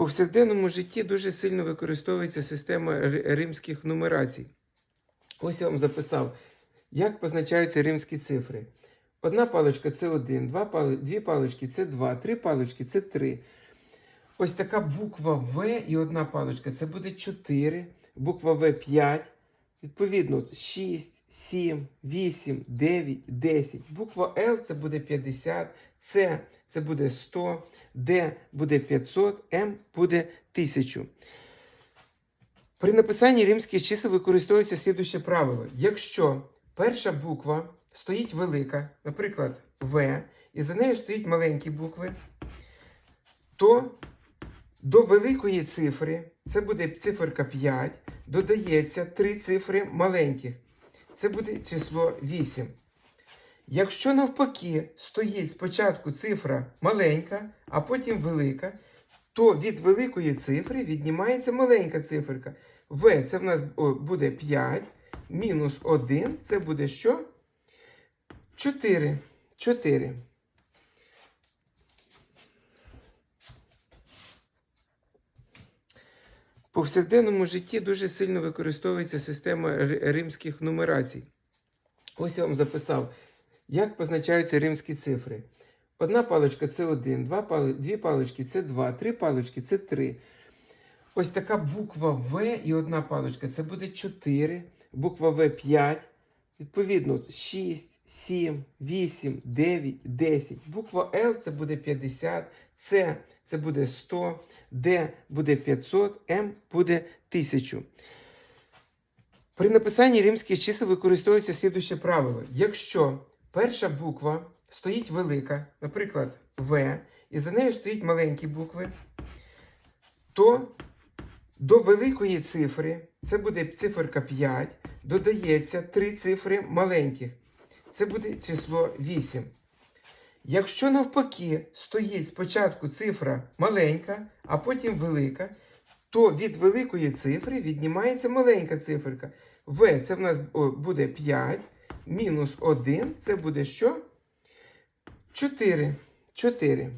повсякденному житті дуже сильно використовується система римських нумерацій. Ось я вам записав, як позначаються римські цифри. Одна паличка це 1, два пали... дві палички це 2, три палички це 3. Ось така буква В і одна паличка це буде 4, буква В 5, відповідно 6, 7, 8, 9, 10. Буква Л це буде 50, С це буде 100, Д буде 500, М буде 1000. При написанні римських чисел використовується слідуще правило. Якщо перша буква стоїть велика, наприклад, В, і за нею стоїть маленькі букви, то до великої цифри, це буде циферка 5, додається три цифри маленьких. Це буде число 8. Якщо навпаки стоїть спочатку цифра маленька, а потім велика, то від великої цифри віднімається маленька циферка. В це в нас буде 5, мінус 1 це буде що? 4. 4. В повсякденному житті дуже сильно використовується система римських нумерацій. Ось я вам записав, як позначаються римські цифри. Одна паличка це 1, два пали... дві палички це 2, три палички це 3. Ось така буква В і одна паличка це буде 4, буква В 5, відповідно 6, 7, 8, 9, 10. Буква Л це буде 50, С це буде 100, Д буде 500, М буде 1000. При написанні римських чисел використовується слідуще правило. Якщо перша буква стоїть велика, наприклад, В, і за нею стоїть маленькі букви, то до великої цифри, це буде циферка 5, додається три цифри маленьких. Це буде число 8. Якщо навпаки стоїть спочатку цифра маленька, а потім велика, то від великої цифри віднімається маленька циферка. В це в нас буде 5, мінус 1 це буде що? 4. 4.